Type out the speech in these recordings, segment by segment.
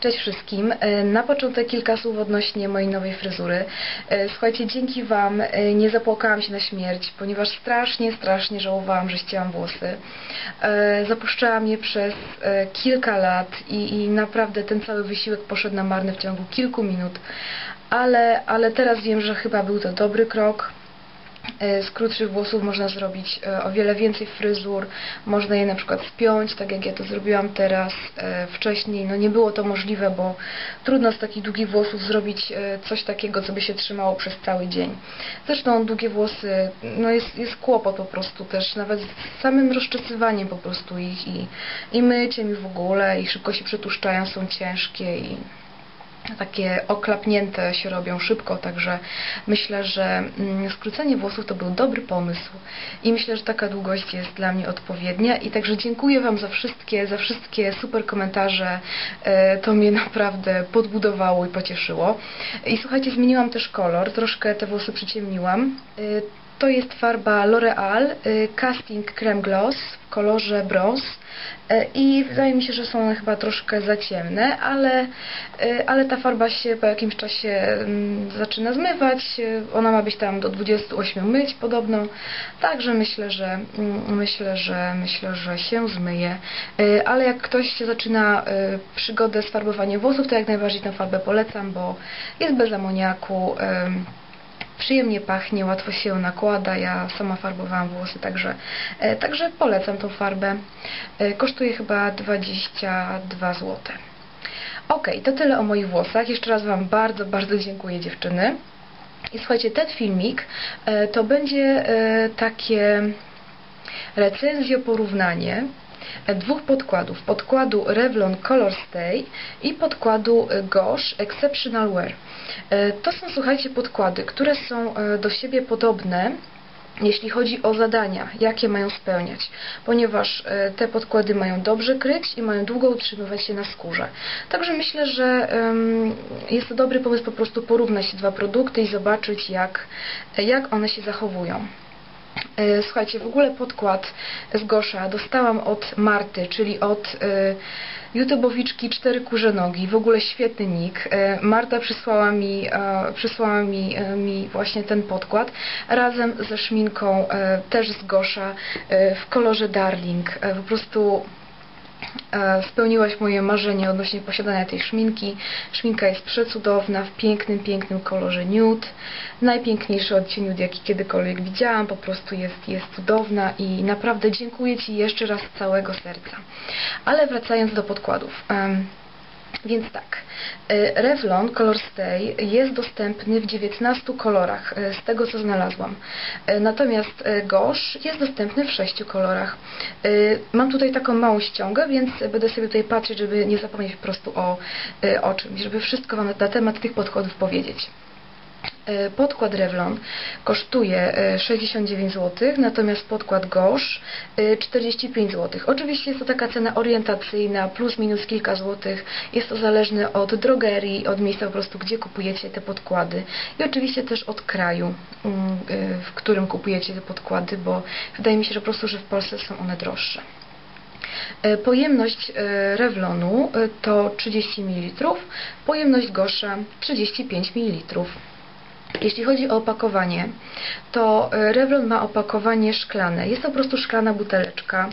Cześć wszystkim. E, na początek kilka słów odnośnie mojej nowej fryzury. E, słuchajcie, dzięki Wam e, nie zapłakałam się na śmierć, ponieważ strasznie, strasznie żałowałam, że ścięłam włosy. Zapuszczałam je przez kilka lat i, i naprawdę ten cały wysiłek poszedł na marny w ciągu kilku minut. Ale, ale teraz wiem, że chyba był to dobry krok z krótszych włosów można zrobić e, o wiele więcej fryzur, można je na przykład spiąć, tak jak ja to zrobiłam teraz. E, wcześniej no nie było to możliwe, bo trudno z takich długich włosów zrobić coś takiego, co by się trzymało przez cały dzień. Zresztą długie włosy, no jest, jest kłopot po prostu też, nawet z samym rozczesywaniem po prostu ich i, i myciem i w ogóle i szybko się przetłuszczają, są ciężkie i takie oklapnięte się robią szybko, także myślę, że mm, skrócenie włosów to był dobry pomysł i myślę, że taka długość jest dla mnie odpowiednia i także dziękuję Wam za wszystkie, za wszystkie super komentarze, e, to mnie naprawdę podbudowało i pocieszyło. I słuchajcie, zmieniłam też kolor, troszkę te włosy przyciemniłam. To jest farba L'Oreal y, Casting Creme Gloss w kolorze brąz y, i wydaje mi się, że są one chyba troszkę za ciemne, ale, y, ale ta farba się po jakimś czasie mm, zaczyna zmywać. Ona ma być tam do 28 myć podobno, także myślę, że mm, myślę, że myślę, że się zmyje. Ale jak ktoś zaczyna przygodę z farbowaniem włosów, to jak najbardziej tę farbę polecam, bo jest bez amoniaku przyjemnie pachnie, łatwo się nakłada. Ja sama farbowałam włosy, także, e, także polecam tą farbę. E, kosztuje chyba 22 zł. Ok, to tyle o moich włosach. Jeszcze raz Wam bardzo, bardzo dziękuję dziewczyny. I słuchajcie, ten filmik e, to będzie takie recenzjo porównanie dwóch podkładów. Podkładu Revlon Color Stay i podkładu Gosh Exceptional Wear. E, to są, słuchajcie, podkłady, które są e, do siebie podobne, jeśli chodzi o zadania, jakie mają spełniać, ponieważ e, te podkłady mają dobrze kryć i mają długo utrzymywać się na skórze. Także myślę, że jest to dobry pomysł po prostu porównać dwa produkty i zobaczyć, jak, jak one się zachowują. E, słuchajcie, w ogóle podkład z Gosza dostałam od Marty, czyli od y, YouTubeowiczki Cztery Kurze Nogi. W ogóle świetny nick. E, Marta przysłała mi, przysłała mi, mi właśnie ten podkład razem ze szminką też z Gosza w kolorze Darling. Po prostu E, spełniłaś moje marzenie odnośnie posiadania tej szminki. Szminka jest przecudowna, w pięknym, pięknym kolorze nude. Najpiękniejszy odcień nude, jaki kiedykolwiek widziałam. Po prostu jest, jest cudowna i naprawdę dziękuję Ci jeszcze raz z całego serca. Ale wracając do podkładów. Więc tak, e, Revlon Color Stay jest dostępny w 19 kolorach, e, z tego co znalazłam. E, natomiast Gosh jest dostępny w 6 kolorach. Mam tutaj taką małą ściągę, więc będę sobie tutaj patrzeć, żeby nie zapomnieć po prostu o, o czymś, żeby wszystko Wam na temat tych podkładów powiedzieć. E, podkład Revlon kosztuje 69 e, zł, natomiast podkład Gosh 45 zł. Oczywiście jest to taka cena orientacyjna, plus minus kilka złotych. Jest to zależne od drogerii, od miejsca po prostu, gdzie kupujecie te podkłady i oczywiście też od kraju, mm, e, w którym kupujecie te podkłady, bo wydaje mi się, że po prostu, że w Polsce są one droższe. Pojemność Revlonu to 30 ml, pojemność Gosza 35 ml. Jeśli chodzi o opakowanie, to e, Revlon ma opakowanie szklane. Jest to po prostu szklana buteleczka,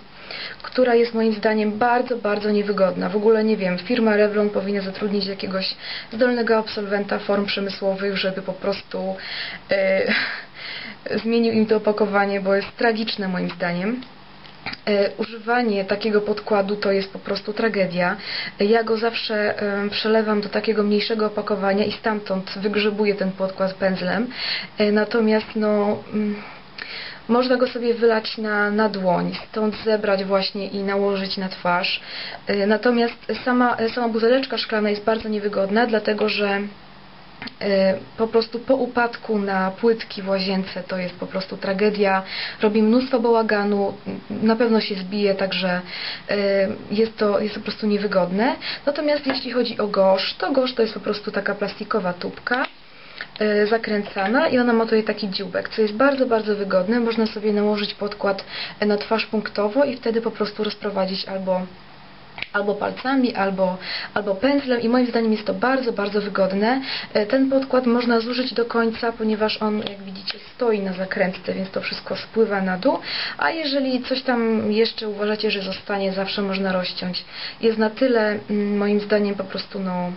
która jest moim zdaniem bardzo, bardzo niewygodna. W ogóle nie wiem, firma Revlon powinna zatrudnić jakiegoś zdolnego absolwenta form przemysłowych, żeby po prostu e, zmienił im to opakowanie, bo jest tragiczne moim zdaniem. E, używanie takiego podkładu to jest po prostu tragedia. Ja go zawsze przelewam do takiego mniejszego opakowania i stamtąd wygrzebuję ten podkład pędzlem. E, natomiast no mm, można go sobie wylać na, na dłoń, stąd zebrać właśnie i nałożyć na twarz. E, natomiast sama, sama buteleczka szklana jest bardzo niewygodna, dlatego że po prostu po upadku na płytki w łazience to jest po prostu tragedia. Robi mnóstwo bałaganu, na pewno się zbije, także e, jest to, jest po prostu niewygodne. Natomiast jeśli chodzi o gosz, to gosz to jest po prostu taka plastikowa tubka e, zakręcana i ona ma tutaj taki dziubek, co jest bardzo, bardzo wygodne. Można sobie nałożyć podkład na twarz punktowo i wtedy po prostu rozprowadzić albo albo palcami, albo, albo pędzlem i moim zdaniem jest to bardzo, bardzo wygodne. E, ten podkład można zużyć do końca, ponieważ on, jak widzicie, stoi na zakrętce, więc to wszystko spływa na dół, a jeżeli coś tam jeszcze uważacie, że zostanie, zawsze można rozciąć. Jest na tyle, mm, moim zdaniem, po prostu no,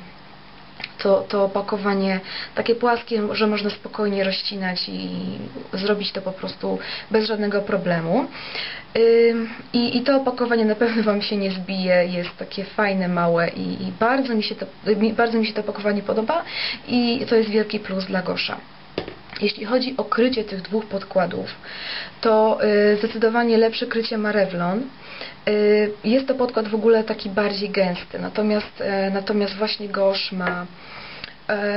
to, to opakowanie takie płaskie, że można spokojnie rozcinać i zrobić to po prostu bez żadnego problemu. I, I to opakowanie na pewno Wam się nie zbije, jest takie fajne, małe i, i bardzo, mi się to, bardzo mi się to opakowanie podoba i to jest wielki plus dla Gosza. Jeśli chodzi o krycie tych dwóch podkładów, to y, zdecydowanie lepsze krycie ma Revlon. Y, jest to podkład w ogóle taki bardziej gęsty, natomiast, y, natomiast właśnie Gosz ma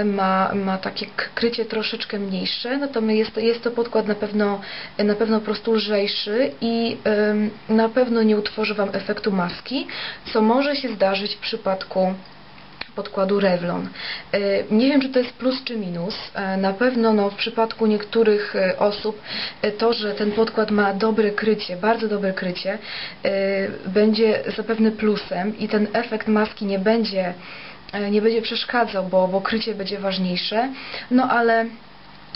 ma, ma takie krycie troszeczkę mniejsze, natomiast jest to, jest to podkład na pewno, na pewno po prostu lżejszy i na pewno nie utworzy Wam efektu maski, co może się zdarzyć w przypadku podkładu Revlon. E, nie wiem, czy to jest plus czy minus. E, na pewno no, w przypadku niektórych e, osób to, że ten podkład ma dobre krycie, bardzo dobre krycie, będzie zapewne plusem i ten efekt maski nie będzie nie będzie przeszkadzał, bo, bo krycie będzie ważniejsze. No ale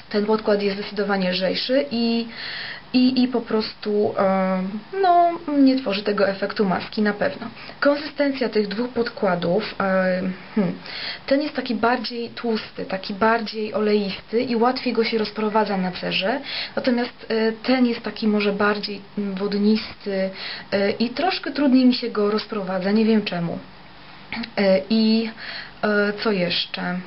ten podkład jest zdecydowanie lżejszy i i, i po prostu no, nie tworzy tego efektu maski na pewno. Konsystencja tych dwóch podkładów hmm, ten jest taki bardziej tłusty, taki bardziej oleisty i łatwiej go się rozprowadza na cerze, natomiast e, ten jest taki może bardziej wodnisty e, i troszkę trudniej mi się go rozprowadza, nie wiem czemu. E, I co jeszcze?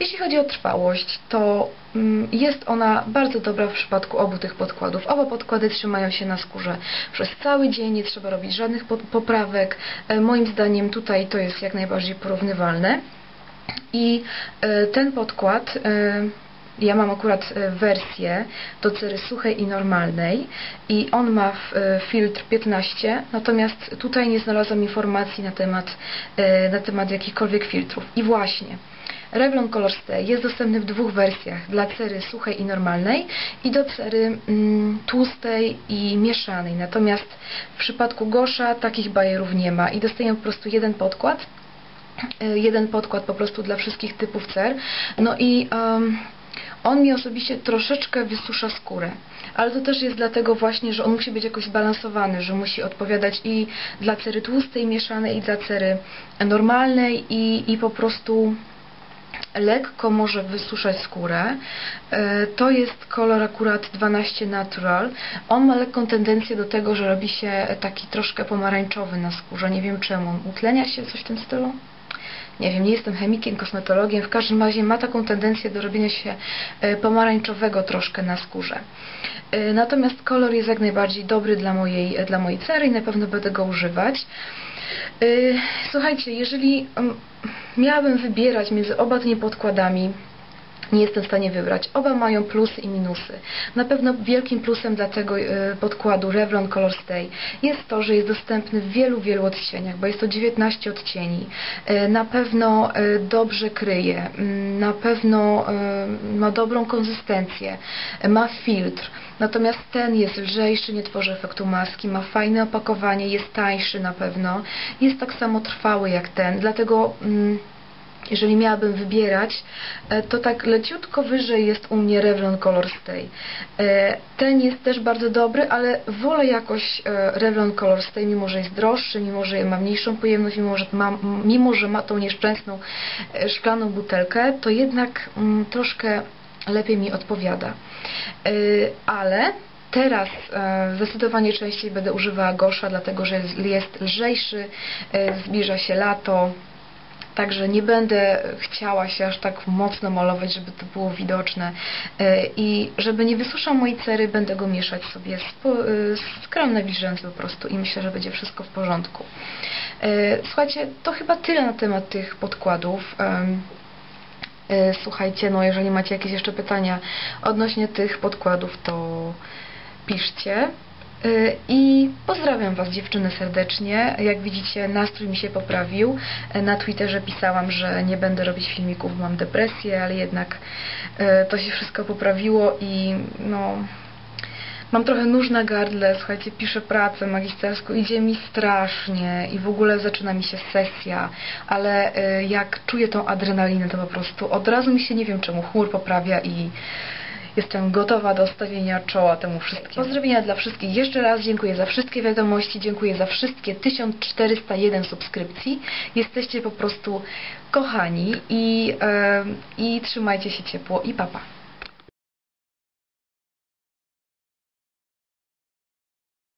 Jeśli chodzi o trwałość, to mm, jest ona bardzo dobra w przypadku obu tych podkładów. Oba podkłady trzymają się na skórze przez cały dzień, nie trzeba robić żadnych poprawek. E, moim zdaniem tutaj to jest jak najbardziej porównywalne. I e, ten podkład e, ja mam akurat wersję do cery suchej i normalnej i on ma filtr 15, natomiast tutaj nie znalazłam informacji na temat, na temat jakichkolwiek filtrów. I właśnie, Revlon Color Stay jest dostępny w dwóch wersjach, dla cery suchej i normalnej i do cery mm, tłustej i mieszanej. Natomiast w przypadku Gosza takich bajerów nie ma i dostajemy po prostu jeden podkład, y, jeden podkład po prostu dla wszystkich typów cer. No i um, on mi osobiście troszeczkę wysusza skórę. Ale to też jest dlatego właśnie, że on musi być jakoś zbalansowany, że musi odpowiadać i dla cery tłustej, mieszanej, i dla cery normalnej i, i po prostu lekko może wysuszać skórę. E, to jest kolor akurat 12 Natural. On ma lekką tendencję do tego, że robi się taki troszkę pomarańczowy na skórze. Nie wiem czemu. Utlenia się coś w tym stylu? nie wiem, nie jestem chemikiem, kosmetologiem, w każdym razie ma taką tendencję do robienia się e, pomarańczowego troszkę na skórze. E, natomiast kolor jest jak najbardziej dobry dla mojej, dla mojej cery i na pewno będę go używać. Słuchajcie, jeżeli mm, miałabym wybierać między oba tymi podkładami, nie jestem w stanie wybrać. Oba mają plusy i minusy. Na pewno wielkim plusem dla tego e, podkładu Revlon Color Stay jest to, że jest dostępny w wielu, wielu odcieniach, bo jest to 19 odcieni. E, na pewno e, dobrze kryje, na pewno ma dobrą konsystencję, ma filtr. Natomiast ten jest lżejszy, nie tworzy efektu maski, ma fajne opakowanie, jest tańszy na pewno. Jest tak samo trwały jak ten, dlatego... Mm, jeżeli miałabym wybierać, e, to tak leciutko wyżej jest u mnie Revlon Color Stay. E, ten jest też bardzo dobry, ale wolę jakoś e, Revlon Color Stay, mimo że jest droższy, mimo że ma mniejszą pojemność, mimo że ma, mimo, że ma tą nieszczęsną szklaną butelkę, to jednak mm, troszkę lepiej mi odpowiada. Ale Teraz zdecydowanie częściej będę używała Gosza, dlatego że jest lżejszy, zbliża się lato, Także nie będę chciała się aż tak mocno malować, żeby to było widoczne. E, I żeby nie wysuszał mojej cery, będę go mieszać sobie z, kremem nawilżającym po prostu i myślę, że będzie wszystko w porządku. E, słuchajcie, to chyba tyle na temat tych podkładów. E, słuchajcie, no jeżeli macie jakieś jeszcze pytania odnośnie tych podkładów, to piszcie. Y, I pozdrawiam Was dziewczyny serdecznie. Jak widzicie nastrój mi się poprawił. Y, na Twitterze pisałam, że nie będę robić filmików, mam depresję, ale jednak to się wszystko poprawiło i no Mam trochę nóż na gardle, słuchajcie, piszę pracę magisterską, idzie mi strasznie i w ogóle zaczyna mi się sesja, ale y, jak czuję tą adrenalinę, to po prostu od razu mi się nie wiem czemu chmur poprawia i jestem gotowa do stawienia czoła temu wszystkiemu. Pozdrowienia dla wszystkich. Jeszcze raz dziękuję za wszystkie wiadomości, dziękuję za wszystkie 1401 subskrypcji. Jesteście po prostu kochani i, e, i trzymajcie się ciepło i papa.